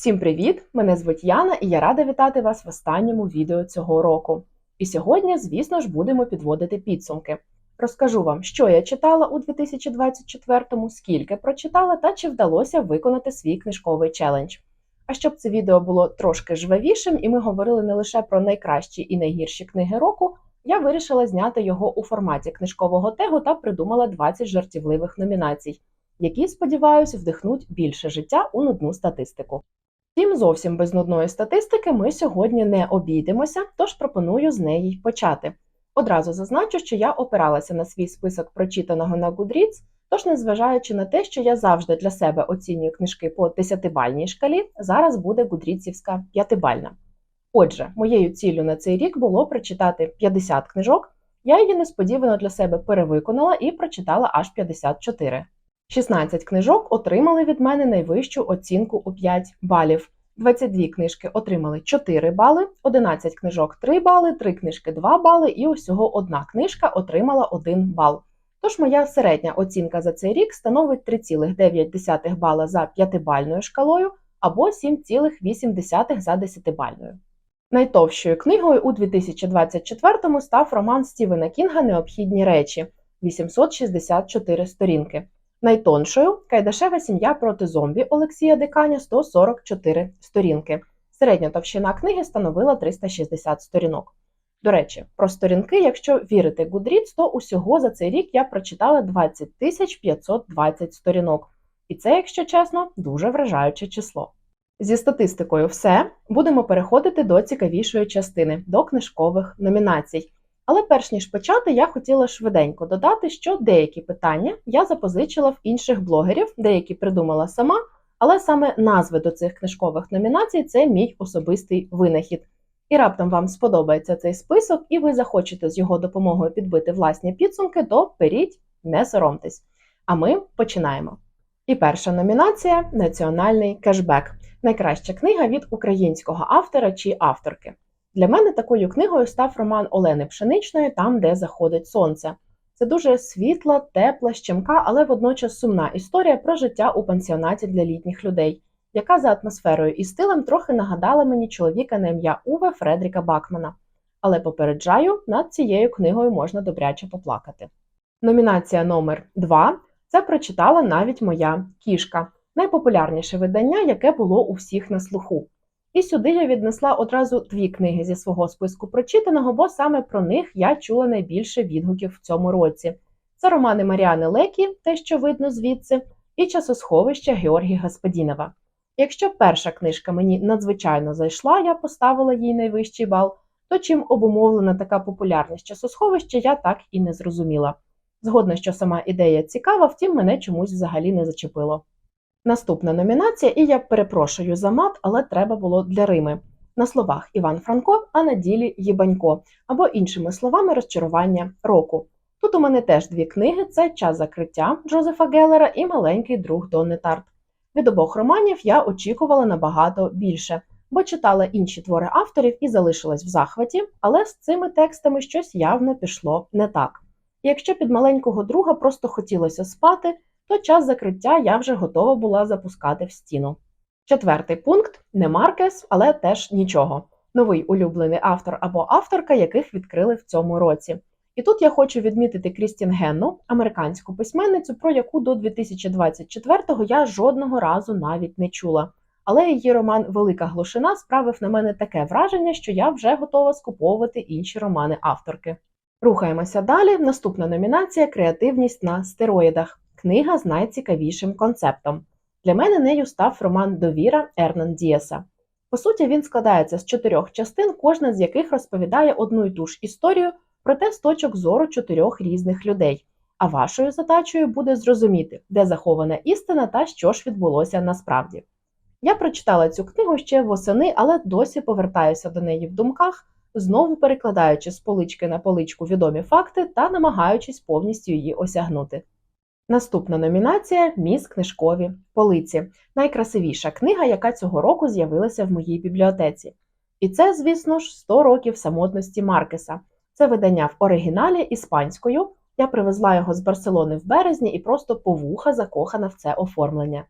Всім привіт! Мене звуть Яна і я рада вітати вас в останньому відео цього року. І сьогодні, звісно ж, будемо підводити підсумки. Розкажу вам, що я читала у 2024-му, скільки прочитала та чи вдалося виконати свій книжковий челендж. А щоб це відео було трошки жвавішим, і ми говорили не лише про найкращі і найгірші книги року, я вирішила зняти його у форматі книжкового тегу та придумала 20 жартівливих номінацій, які, сподіваюся, вдихнуть більше життя у нудну статистику. Втім, зовсім без нудної статистики ми сьогодні не обійдемося, тож пропоную з неї почати. Одразу зазначу, що я опиралася на свій список прочитаного на Goodreads, тож, незважаючи на те, що я завжди для себе оцінюю книжки по 10-бальній шкалі, зараз буде гудрідсівська п'ятибальна. Отже, моєю ціллю на цей рік було прочитати 50 книжок. Я її несподівано для себе перевиконала і прочитала аж 54. 16 книжок отримали від мене найвищу оцінку у 5 балів. 22 книжки отримали 4 бали, 11 книжок 3 бали, 3 книжки 2 бали, і усього одна книжка отримала 1 бал. Тож моя середня оцінка за цей рік становить 3,9 бала за 5-бальною шкалою або 7,8 за 10-бальною. Найтовщою книгою у 2024 став роман Стівена Кінга Необхідні речі 864 сторінки. Найтоншою Кайдашева сім'я проти зомбі Олексія Диканя 144 сторінки. Середня товщина книги становила 360 сторінок. До речі, про сторінки, якщо вірити Goodreads, то усього за цей рік я прочитала 20 520 сторінок. І це, якщо чесно, дуже вражаюче число. Зі статистикою все будемо переходити до цікавішої частини, до книжкових номінацій. Але перш ніж почати, я хотіла швиденько додати, що деякі питання я запозичила в інших блогерів, деякі придумала сама, але саме назви до цих книжкових номінацій це мій особистий винахід. І раптом вам сподобається цей список, і ви захочете з його допомогою підбити власні підсумки, то беріть, не соромтесь. А ми починаємо. І перша номінація національний кешбек. Найкраща книга від українського автора чи авторки. Для мене такою книгою став роман Олени Пшеничної Там, де заходить сонце. Це дуже світла, тепла, щемка, але водночас сумна історія про життя у пансіонаті для літніх людей, яка за атмосферою і стилем трохи нагадала мені чоловіка на ім'я Уве Фредріка Бакмана. Але попереджаю, над цією книгою можна добряче поплакати. Номінація номер 2 це прочитала навіть моя кішка, найпопулярніше видання, яке було у всіх на слуху. І сюди я віднесла одразу дві книги зі свого списку прочитаного, бо саме про них я чула найбільше відгуків в цьому році. Це романи Маріани Лекі, те, що видно звідси, і часосховище Георгія Гаспадінова. Якщо перша книжка мені надзвичайно зайшла, я поставила їй найвищий бал, то чим обумовлена така популярність часосховища, я так і не зрозуміла. Згодна, що сама ідея цікава, втім мене чомусь взагалі не зачепило. Наступна номінація, і я перепрошую за мат, але треба було для Рими. На словах Іван Франко, а на ділі Єбанько, або іншими словами розчарування року. Тут у мене теж дві книги: це час закриття Джозефа Геллера і маленький друг Донни Тарт. Від обох романів я очікувала набагато більше, бо читала інші твори авторів і залишилась в захваті, але з цими текстами щось явно пішло не так. Якщо під маленького друга просто хотілося спати то час закриття я вже готова була запускати в стіну. Четвертий пункт не Маркес, але теж нічого. Новий улюблений автор або авторка, яких відкрили в цьому році. І тут я хочу відмітити Крістін Генну, американську письменницю, про яку до 2024-го я жодного разу навіть не чула. Але її роман Велика глушина справив на мене таке враження, що я вже готова скуповувати інші романи авторки. Рухаємося далі. Наступна номінація Креативність на стероїдах книга з найцікавішим концептом. Для мене нею став роман Довіра Ернан Діаса. По суті, він складається з чотирьох частин, кожна з яких розповідає одну й ту ж історію, проте з точок зору чотирьох різних людей. А вашою задачею буде зрозуміти, де захована істина та що ж відбулося насправді. Я прочитала цю книгу ще восени, але досі повертаюся до неї в думках, знову перекладаючи з полички на поличку відомі факти та намагаючись повністю її осягнути. Наступна номінація Міс книжкові полиці. Найкрасивіша книга, яка цього року з'явилася в моїй бібліотеці. І це, звісно ж, 100 років самотності Маркеса. Це видання в оригіналі іспанською. Я привезла його з Барселони в березні і просто по вуха закохана в це оформлення.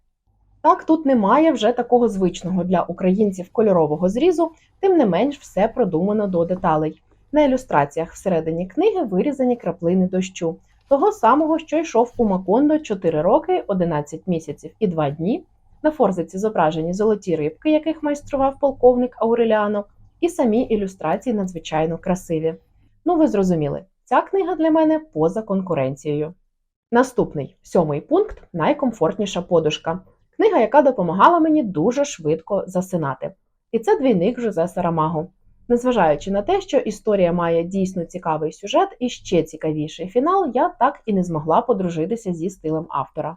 Так, тут немає вже такого звичного для українців кольорового зрізу, тим не менш все продумано до деталей. На ілюстраціях всередині книги вирізані краплини дощу, того самого, що йшов у Макондо 4 роки, 11 місяців і 2 дні. На форзиці зображені золоті рибки, яких майстрував полковник Ауреліано, і самі ілюстрації надзвичайно красиві. Ну, ви зрозуміли, ця книга для мене поза конкуренцією. Наступний сьомий пункт найкомфортніша подушка. Книга, яка допомагала мені дуже швидко засинати. І це двійник Жозе Сарамаго. Незважаючи на те, що історія має дійсно цікавий сюжет і ще цікавіший фінал, я так і не змогла подружитися зі стилем автора.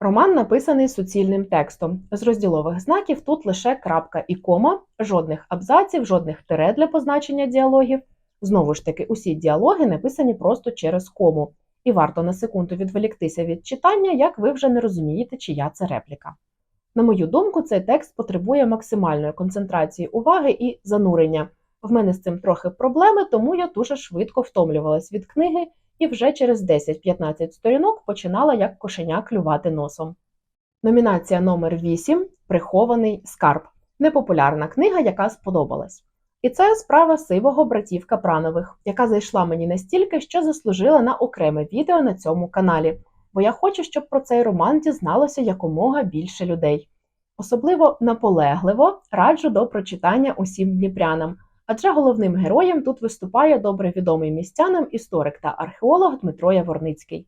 Роман написаний суцільним текстом. З розділових знаків тут лише крапка і кома, жодних абзаців, жодних тире для позначення діалогів. Знову ж таки, усі діалоги написані просто через кому, і варто на секунду відволіктися від читання, як ви вже не розумієте, чия це репліка. На мою думку, цей текст потребує максимальної концентрації уваги і занурення. В мене з цим трохи проблеми, тому я дуже швидко втомлювалась від книги і вже через 10-15 сторінок починала як кошеня клювати носом. Номінація номер 8 Прихований скарб. Непопулярна книга, яка сподобалась. І це справа сивого братів Капранових, яка зайшла мені настільки, що заслужила на окреме відео на цьому каналі, бо я хочу, щоб про цей роман дізналося якомога більше людей. Особливо наполегливо раджу до прочитання усім дніпрянам, адже головним героєм тут виступає добре відомий містянам історик та археолог Дмитро Яворницький.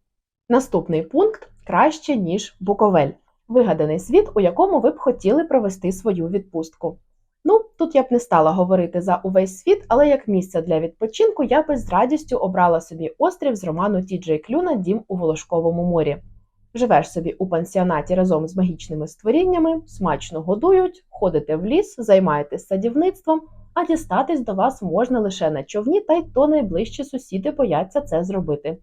Наступний пункт краще, ніж Буковель вигаданий світ, у якому ви б хотіли провести свою відпустку. Ну, тут я б не стала говорити за увесь світ, але як місце для відпочинку я би з радістю обрала собі острів з роману Ті Джей Клюна Дім у Волошковому морі. Живеш собі у пансіонаті разом з магічними створіннями, смачно годують, ходите в ліс, займаєтесь садівництвом, а дістатись до вас можна лише на човні, та й то найближчі сусіди бояться це зробити.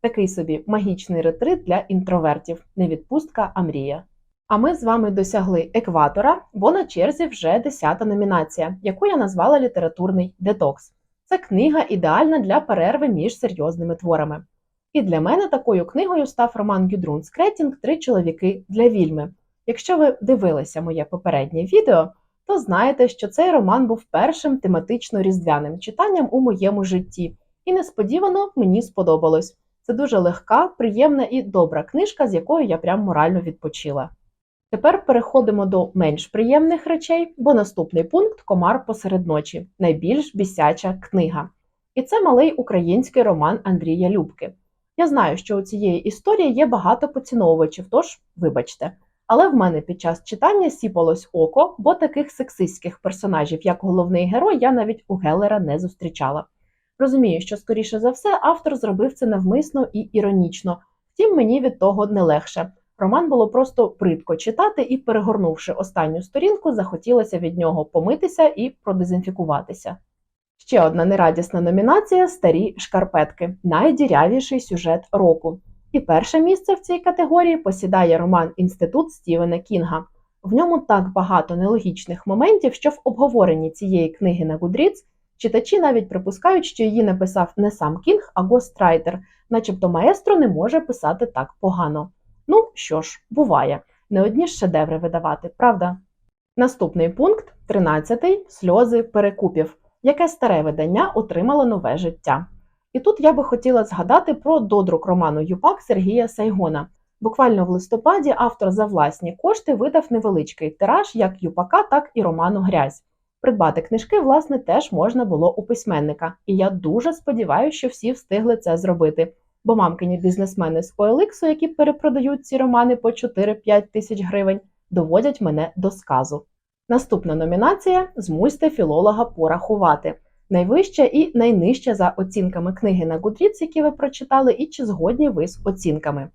Такий собі магічний ретрит для інтровертів, не відпустка, а мрія. А ми з вами досягли екватора, бо на черзі вже десята номінація, яку я назвала літературний детокс. Це книга ідеальна для перерви між серйозними творами. І для мене такою книгою став роман Гюдрун Скретінг Три чоловіки для вільми. Якщо ви дивилися моє попереднє відео, то знаєте, що цей роман був першим тематично різдвяним читанням у моєму житті, і несподівано мені сподобалось. Це дуже легка, приємна і добра книжка, з якою я прям морально відпочила. Тепер переходимо до менш приємних речей, бо наступний пункт Комар посеред ночі найбільш бісяча книга. І це малий український роман Андрія Любки. Я знаю, що у цієї історії є багато поціновувачів, тож вибачте. Але в мене під час читання сіпалось око, бо таких сексистських персонажів, як головний герой, я навіть у Геллера не зустрічала. Розумію, що, скоріше за все, автор зробив це навмисно і іронічно, втім, мені від того не легше. Роман було просто притко читати, і, перегорнувши останню сторінку, захотілося від нього помитися і продезінфікуватися. Ще одна нерадісна номінація старі шкарпетки найдірявіший сюжет року. І перше місце в цій категорії посідає роман Інститут Стівена Кінга. В ньому так багато нелогічних моментів, що в обговоренні цієї книги на Goodreads читачі навіть припускають, що її написав не сам Кінг, а гострайтер, начебто маестро не може писати так погано. Ну що ж, буває, не одні ж шедеври видавати, правда? Наступний пункт 13 сльози перекупів, яке старе видання отримало нове життя. І тут я би хотіла згадати про додрук роману Юпак Сергія Сайгона. Буквально в листопаді автор за власні кошти видав невеличкий тираж як Юпака, так і роману Грязь. Придбати книжки, власне, теж можна було у письменника, і я дуже сподіваюся, що всі встигли це зробити. Бо мамкині бізнесмени з OLX, які перепродають ці романи по 4-5 тисяч гривень, доводять мене до сказу. Наступна номінація змусьте філолога порахувати. Найвища і найнижча за оцінками книги на Goodreads, які ви прочитали, і чи згодні ви з оцінками.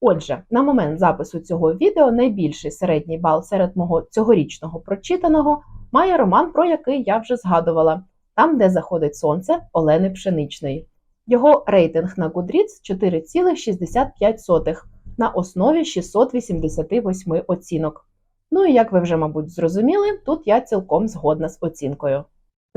Отже, на момент запису цього відео найбільший середній бал серед мого цьогорічного прочитаного має роман, про який я вже згадувала, там, де заходить сонце Олени Пшеничної. Його рейтинг на Goodreads 4,65 на основі 688 оцінок. Ну і як ви вже, мабуть, зрозуміли, тут я цілком згодна з оцінкою.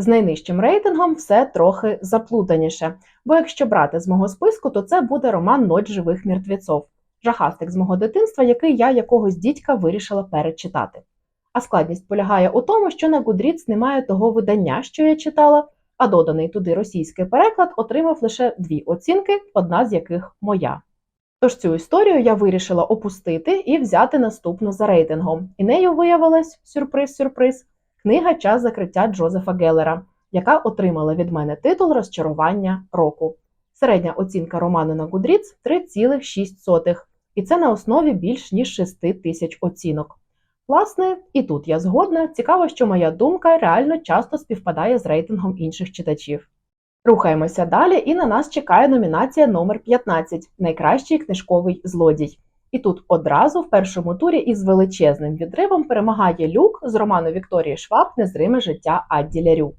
З найнижчим рейтингом все трохи заплутаніше, бо якщо брати з мого списку, то це буде роман Ночь живих мертвецов. жахастик з мого дитинства, який я якогось дідька вирішила перечитати. А складність полягає у тому, що на Goodreads немає того видання, що я читала, а доданий туди російський переклад отримав лише дві оцінки, одна з яких моя. Тож цю історію я вирішила опустити і взяти наступну за рейтингом. І нею виявилась сюрприз-сюрприз книга Час закриття Джозефа Геллера, яка отримала від мене титул розчарування року. Середня оцінка роману на Goodreads 3,6, і це на основі більш ніж 6 тисяч оцінок. Власне, і тут я згодна. Цікаво, що моя думка реально часто співпадає з рейтингом інших читачів. Рухаємося далі, і на нас чекає номінація номер 15 Найкращий книжковий злодій. І тут одразу в першому турі із величезним відривом перемагає люк з роману Вікторії Шваб Незриме життя Адді Лярю.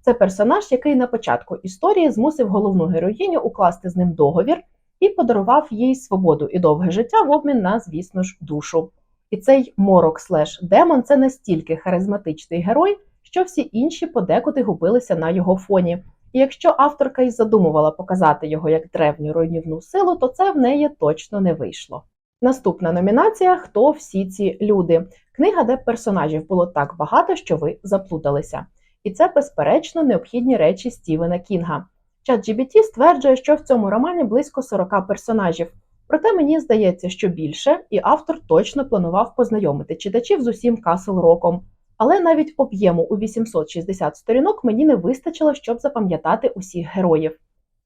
Це персонаж, який на початку історії змусив головну героїню укласти з ним договір і подарував їй свободу і довге життя в обмін на, звісно ж, душу. І цей морок слеш демон це настільки харизматичний герой, що всі інші подекуди губилися на його фоні. І якщо авторка й задумувала показати його як древню руйнівну силу, то це в неї точно не вийшло. Наступна номінація Хто всі ці люди? Книга, де персонажів було так багато, що ви заплуталися. І це, безперечно, необхідні речі Стівена Кінга. ChatGPT стверджує, що в цьому романі близько 40 персонажів. Проте мені здається, що більше, і автор точно планував познайомити читачів з усім Касл Роком. Але навіть об'єму у 860 сторінок мені не вистачило, щоб запам'ятати усіх героїв.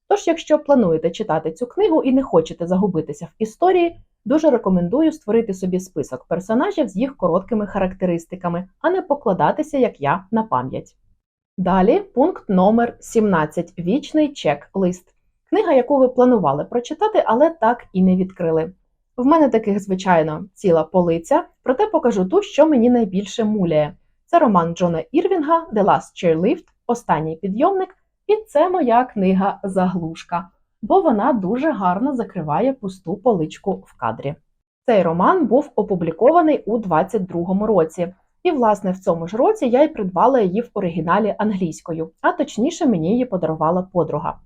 Тож, якщо плануєте читати цю книгу і не хочете загубитися в історії, дуже рекомендую створити собі список персонажів з їх короткими характеристиками, а не покладатися, як я, на пам'ять. Далі пункт номер 17 Вічний чек-лист. Книга, яку ви планували прочитати, але так і не відкрили. В мене таких, звичайно, ціла полиця, проте покажу ту, що мені найбільше муляє. Це роман Джона Ірвінга The Last Chairlift Останній підйомник, і це моя книга Заглушка, бо вона дуже гарно закриває пусту поличку в кадрі. Цей роман був опублікований у 22-му році, і, власне, в цьому ж році я й придбала її в оригіналі англійською, а точніше мені її подарувала подруга.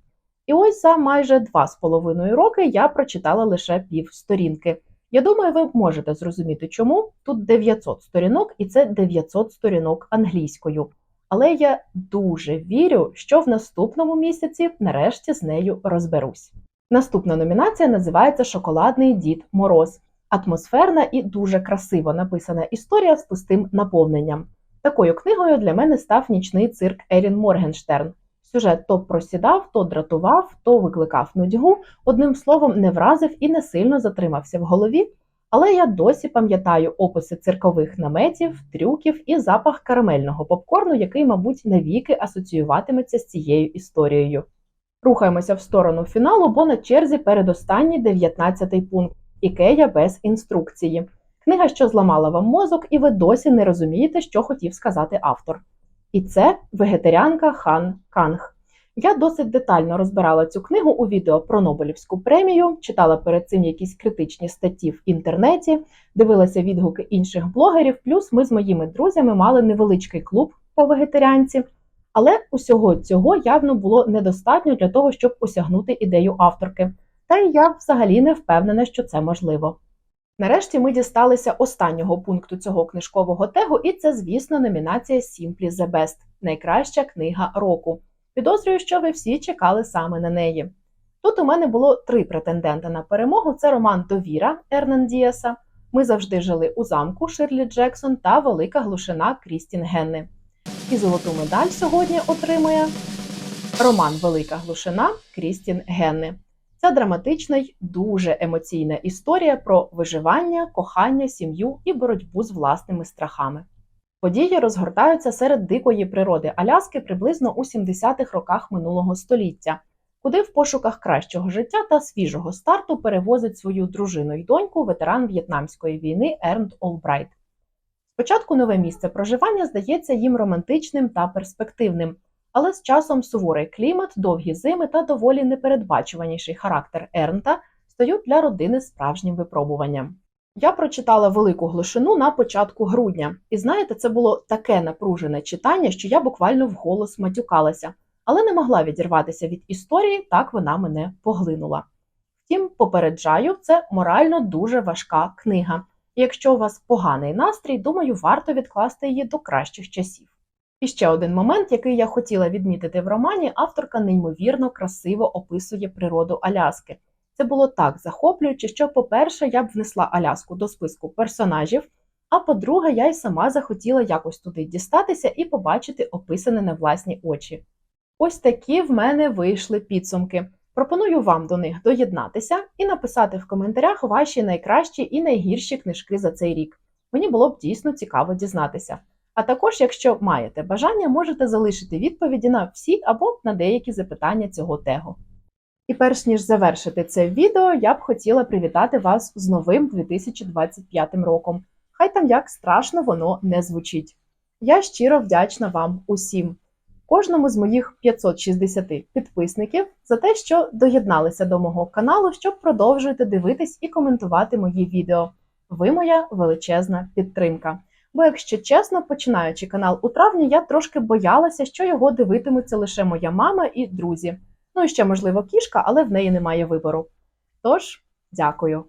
І ось за майже два з половиною роки я прочитала лише пів сторінки. Я думаю, ви можете зрозуміти, чому тут 900 сторінок, і це 900 сторінок англійською. Але я дуже вірю, що в наступному місяці нарешті з нею розберусь. Наступна номінація називається Шоколадний Дід Мороз. Атмосферна і дуже красиво написана історія з пустим наповненням. Такою книгою для мене став нічний цирк Ерін Моргенштерн. Сюжет то просідав, то дратував, то викликав нудьгу, одним словом, не вразив і не сильно затримався в голові. Але я досі пам'ятаю описи циркових наметів, трюків і запах карамельного попкорну, який, мабуть, навіки асоціюватиметься з цією історією. Рухаємося в сторону фіналу, бо на черзі передостанній 19-й пункт Ікея без інструкції. Книга, що зламала вам мозок, і ви досі не розумієте, що хотів сказати автор. І це вегетаріанка Хан Канг. Я досить детально розбирала цю книгу у відео про Нобелівську премію, читала перед цим якісь критичні статті в інтернеті, дивилася відгуки інших блогерів. Плюс ми з моїми друзями мали невеличкий клуб по вегетаріанці. Але усього цього явно було недостатньо для того, щоб осягнути ідею авторки. Та й я взагалі не впевнена, що це можливо. Нарешті ми дісталися останнього пункту цього книжкового тегу, і це, звісно, номінація Simply the Best найкраща книга року. Підозрюю, що ви всі чекали саме на неї. Тут у мене було три претенденти на перемогу: це роман Довіра Ернан Діаса. Ми завжди жили у замку Ширлі Джексон та Велика глушина Крістін Генни. І золоту медаль сьогодні отримує роман Велика глушина Крістін Генни. Це драматична й дуже емоційна історія про виживання, кохання, сім'ю і боротьбу з власними страхами. Події розгортаються серед дикої природи Аляски приблизно у 70-х роках минулого століття, куди в пошуках кращого життя та свіжого старту перевозить свою дружину й доньку ветеран В'єтнамської війни Ернт Олбрайт. Спочатку нове місце проживання здається їм романтичним та перспективним, але з часом суворий клімат, довгі зими та доволі непередбачуваніший характер Ернта стають для родини справжнім випробуванням. Я прочитала велику глушину на початку грудня, і знаєте, це було таке напружене читання, що я буквально вголос матюкалася, але не могла відірватися від історії, так вона мене поглинула. Втім, попереджаю, це морально дуже важка книга. Якщо у вас поганий настрій, думаю, варто відкласти її до кращих часів. І ще один момент, який я хотіла відмітити в романі, авторка неймовірно красиво описує природу Аляски. Це було так захоплююче, що, по-перше, я б внесла Аляску до списку персонажів, а по-друге, я й сама захотіла якось туди дістатися і побачити описане на власні очі. Ось такі в мене вийшли підсумки. Пропоную вам до них доєднатися і написати в коментарях ваші найкращі і найгірші книжки за цей рік. Мені було б дійсно цікаво дізнатися. А також, якщо маєте бажання, можете залишити відповіді на всі або на деякі запитання цього тегу. І перш ніж завершити це відео, я б хотіла привітати вас з новим 2025 роком. Хай там як страшно воно не звучить. Я щиро вдячна вам усім, кожному з моїх 560 підписників за те, що доєдналися до мого каналу, щоб продовжувати дивитись і коментувати мої відео. Ви моя величезна підтримка. Бо, якщо чесно, починаючи канал у травні, я трошки боялася, що його дивитимуться лише моя мама і друзі. Ну і ще, можливо, кішка, але в неї немає вибору. Тож, дякую.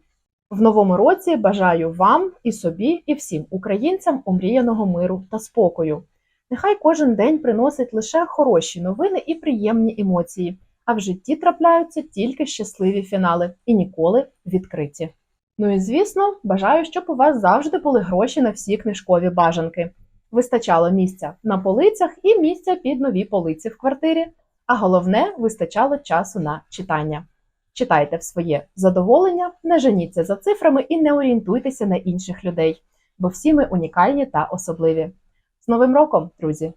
В новому році бажаю вам і собі, і всім українцям омріяного миру та спокою. Нехай кожен день приносить лише хороші новини і приємні емоції, а в житті трапляються тільки щасливі фінали і ніколи відкриті. Ну і звісно, бажаю, щоб у вас завжди були гроші на всі книжкові бажанки. Вистачало місця на полицях і місця під нові полиці в квартирі, а головне, вистачало часу на читання. Читайте в своє задоволення, не женіться за цифрами і не орієнтуйтеся на інших людей, бо всі ми унікальні та особливі. З Новим роком, друзі!